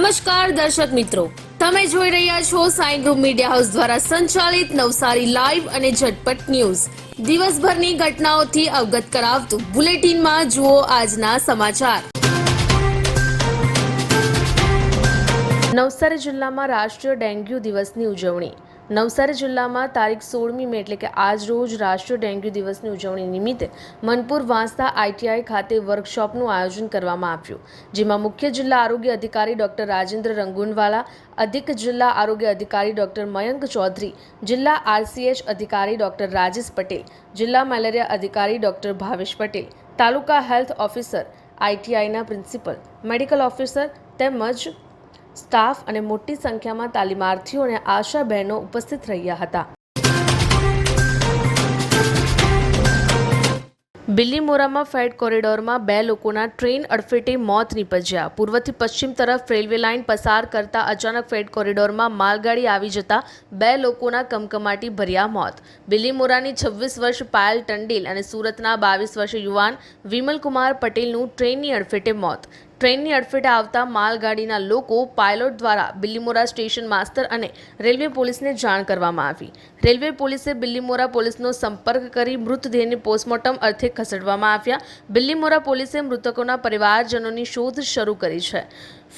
નમસ્કાર દર્શક મિત્રો. તમે જોઈ રહ્યા છો સાઈ ગ્રુપ મીડિયા હાઉસ દ્વારા સંચાલિત નવસારી લાઈવ અને ઝટપટ ન્યૂઝ. દિવસભરની ઘટનાઓથી અવગત કરાવતું બુલેટિનમાં જુઓ આજના સમાચાર. નવસારી જિલ્લામાં રાષ્ટ્રીય ડેન્ગ્યુ દિવસની ઉજવણી. નવસારી જિલ્લામાં તારીખ સોળમી મે, એટલે કે આજ રોજ રાષ્ટ્રીય ડેન્ગ્યુ દિવસની ઉજવણી નિમિત્તે મનપુર વાંસદા આઈટીઆઈ ખાતે વર્કશોપનું આયોજન કરવામાં આવ્યું, જેમાં મુખ્ય જિલ્લા આરોગ્ય અધિકારી ડોક્ટર રાજેન્દ્ર રંગુનવાલા, અધિક જિલ્લા આરોગ્ય અધિકારી ડોક્ટર મયંક ચૌધરી, જિલ્લા આરસીએચ અધિકારી ડોક્ટર રાજેશ પટેલ, જિલ્લા મેલેરિયા અધિકારી doctor Bhavesh Patel, taluka health officer આઈટીઆઈના principal, medical officer તેમજ સ્ટાફ અને મોટી સંખ્યામાં તાલીમાર્થીઓ અને આશા બહેનો ઉપસ્થિત રહ્યા હતા. બિલ્લીમોરામાં ફેડ કોરિડોરમાં બે લોકોના ટ્રેન અડફેટે મોત નીપજ્યા. પૂર્વથી પશ્ચિમ તરફ રેલવે લાઇન પસાર કરતા અચાનક ફેડ કોરિડોરમાં માલગાડી આવી જતા બે લોકોના કમકમાટી ભર્યા મોત. બિલ્લીમોરાની છવ્વીસ વર્ષ પાયલ ટંડેલ અને સુરતના બાવીસ વર્ષ યુવાન વિમલકુમાર પટેલનું ટ્રેનની અડફેટે મોત. ટ્રેનની અડફેટે આવતા માલગાડીના લોકો પાયલોટ દ્વારા બિલ્લીમોરા સ્ટેશન માસ્તર અને રેલવે પોલીસને જાણ કરવામાં આવી. રેલવે પોલીસે બિલ્લીમોરા પોલીસનો સંપર્ક કરી મૃતદેહને પોસ્ટમોર્ટમ અર્થે ખસેડવામાં આવ્યા. બિલ્લીમોરા પોલીસે મૃતકોના પરિવારજનોની શોધ શરૂ કરી છે.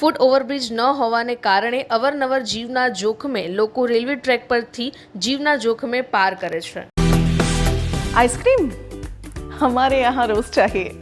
ફૂટ ઓવરબ્રિજ ન હોવાને કારણે અવરનવર જીવના જોખમે લોકો રેલવે ટ્રેક પરથી જીવના જોખમે પાર કરે છે. આઈસ્ક્રીમ? અમારે યહાં રોજ ચાહીએ.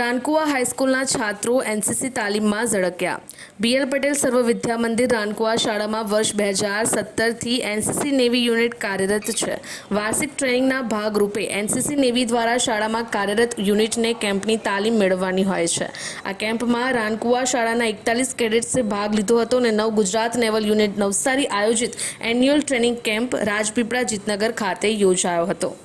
રાનકુવા હાઈસ્કૂલના છાત્રો એનસીસી તાલીમમાં ઝળક્યા. બીએલ પટેલ સર્વ વિદ્યા મંદિર રાનકુવા શાળામાં વર્ષ બે હજાર સત્તરથી એનસીસી નેવી યુનિટ કાર્યરત છે. વાર્ષિક ટ્રેનિંગના ભાગરૂપે એનસીસી નેવી દ્વારા શાળામાં કાર્યરત યુનિટને કેમ્પની તાલીમ મેળવવાની હોય છે. આ કેમ્પમાં રાનકુવા શાળાના એકતાલીસ કેડેટ્સે ભાગ લીધો હતો અને નવ ગુજરાત નેવલ યુનિટ નવસારી આયોજિત annual training camp Rajpipla Jitnagar ખાતે યોજાયો હતો.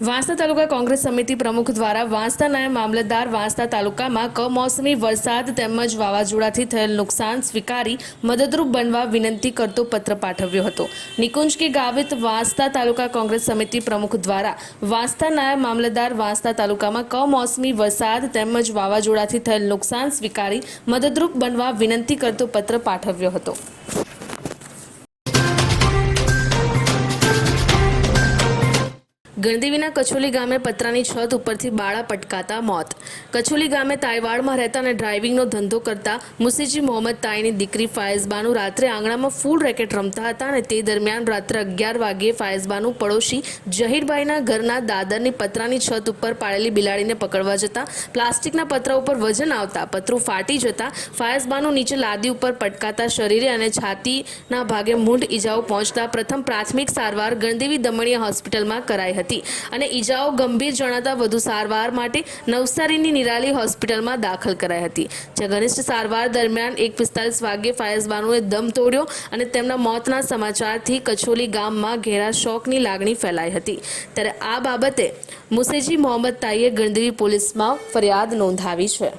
વાંસદા તાલુકા કોંગ્રેસ સમિતિ પ્રમુખ દ્વારા વાંસદા નાયબ મામલતદાર વાંસદા તાલુકામાં કમોસમી વરસાદ તેમજ વાવાઝોડાથી થયેલ નુકસાન સ્વીકારી મદદરૂપ બનવા વિનંતી કરતો પત્ર પાઠવ્યો હતો. નિકુંજ કે ગાવિત વાંસદા તાલુકા કોંગ્રેસ સમિતિ પ્રમુખ દ્વારા વાંસદા નાયબ મામલતદાર વાંસદા તાલુકામાં કમોસમી વરસાદ તેમજ વાવાઝોડાથી થયેલ નુકસાન સ્વીકારી મદદરૂપ બનવા વિનંતી કરતો પત્ર પાઠવ્યો હતો. ગણદેવીના કચોલી ગામે પતરાની છત ઉપરથી બાળા પટકાતા મોત. કચોલી ગામે તાઈવાડમાં રહેતા અને ડ્રાઇવિંગનો ધંધો કરતા મુસીજી મોહમ્મદ તાઈની દીકરી ફાયઝબાનું રાત્રે આંગણામાં ફૂલ રેકેટ રમતા હતા અને તે દરમિયાન રાત્રે અગિયાર વાગ્યે ફાયઝબાનું પડોશી જહીરભાઈના ઘરના દાદરની પતરાની છત ઉપર પાડેલી બિલાડીને પકડવા જતા, પ્લાસ્ટિકના પતરા ઉપર વજન આવતા, પતરું ફાટી જતા, ફાયઝબાનું નીચે લાદી ઉપર પટકાતા શરીરે અને છાતીના ભાગે મૂંઢ ઈજાઓ પહોંચતા પ્રથમ પ્રાથમિક સારવાર ગણદેવી દમણીયા હોસ્પિટલમાં કરાઈ હતી. અને ઈજાઓ ગંભીર જણાતા વધુ સારવાર માટે નવસારીની નિરાલી હોસ્પિટલમાં દાખલ કરાઈ હતી. જ્યાં ઘનિષ્ઠ સારવાર દરમિયાન એક પિસ્તાલીસ વાગ્યે ફાયઝબાનુએ દમ તોડ્યો અને તેમના મોતના સમાચારથી કચોલી ગામમાં ઘેરા શોકની લાગણી ફેલાઈ હતી. ત્યારે આ બાબતે મુસેજી મોહમ્મદ તાઈએ ગણદેવી પોલીસમાં ફરિયાદ નોંધાવી છે.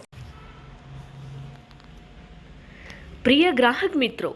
પ્રિય ગ્રાહક મિત્રો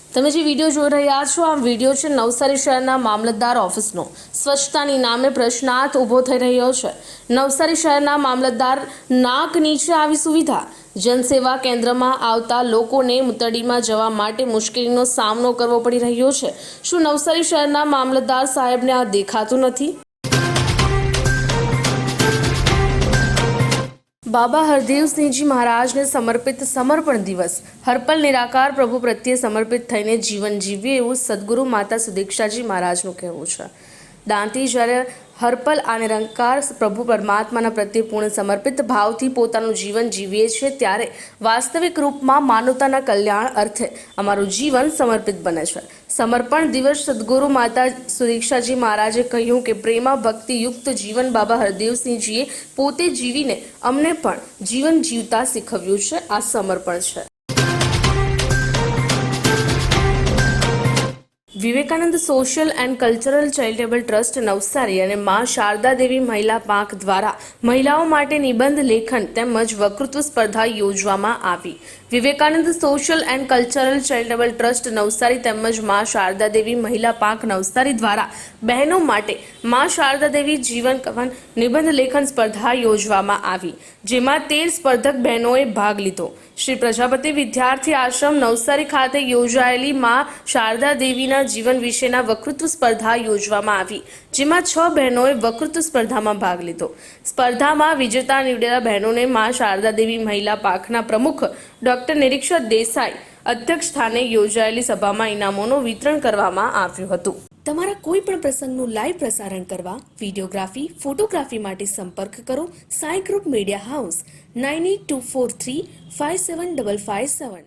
તમે જે વીડિયો જોઈ રહ્યા છો, આ વીડિયો છે નવસારી શહેરના મામલતદાર ઓફિસનો. સ્વચ્છતાની નામે પ્રશ્નાર્થ ઊભો થઈ રહ્યો છે. નવસારી શહેરના મામલતદાર નાક નીચે આવી સુવિધા. જનસેવા કેન્દ્રમાં આવતા લોકોને મુતડીમાં જવા માટે મુશ્કેલીનો સામનો કરવો પડી રહ્યો છે. શું નવસારી શહેરના મામલતદાર સાહેબને આ દેખાતું નથી? બાબા હરદેવસિંહજી મહારાજને સમર્પિત સમર્પણ દિવસ. હરપલ નિરાકાર પ્રભુ પ્રત્યે સમર્પિત થઈને જીવન જીવીએ એવું સદગુરુ માતા સુદીક્ષાજી મહારાજનું કહેવું છે. દાંતી જ્યારે હર્પલ આ નિરંકાર પ્રભુ પરમાત્માના પ્રત્યે પૂર્ણ સમર્પિત ભાવથી પોતાનું જીવન જીવીએ છીએ, ત્યારે વાસ્તવિક રૂપમાં માનવતાના કલ્યાણ અર્થે અમારું જીવન સમર્પિત બને છે. સમર્પણ દિવસ સદગુરુ માતા સુરીક્ષાજી મહારાજે કહ્યું કે પ્રેમા ભક્તિયુક્ત જીવન બાબા હરદેવસિંહજીએ પોતે જીવીને અમને પણ જીવન જીવતા શીખવ્યું છે. આ સમર્પણ છે. Vivekananda social and cultural charitable trust Navsari અને મા શારદા દેવી મહિલા પાંખ દ્વારા મહિલાઓ માટે નિબંધ લેખન તેમજ વક્તૃત્વ સ્પર્ધા યોજવામાં આવી. Vivekananda social and cultural charitable trust Navsari તેમજ મા શારદા દેવી મહિલા પાંખ નવસારી દ્વારા બહેનો માટે મા શારદા દેવી જીવન કવન નિબંધ લેખન સ્પર્ધા યોજવામાં આવી, જેમાં તેર સ્પર્ધક બહેનોએ ભાગ લીધો. શ્રી પ્રજાપતિ વિદ્યાર્થી આશ્રમ નવસારી ખાતે યોજાયેલી મા શારદા દેવીના જીવન વિશેના વકૃત્વ સ્પર્ધા યોજવામાં આવી, જેમાં છ બહેનોએ વકૃત્વ સ્પર્ધામાં ભાગ લીધો. સ્પર્ધામાં વિજેતા નીવડેલા બહેનોને મા શારદા દેવી મહિલા પાંખના પ્રમુખ ડોક્ટર નિરીક્ષક દેસાઈ અધ્યક્ષ સ્થાને યોજાયેલી સભામાં ઇનામોનું વિતરણ કરવામાં આવ્યું હતું. તમારા કોઈ પણ પ્રસંગનું લાઈવ પ્રસારણ કરવા વિડીયોગ્રાફી, ફોટોગ્રાફી માટે સંપર્ક કરો Sai group media house, nine eight two four three five seven double five seven.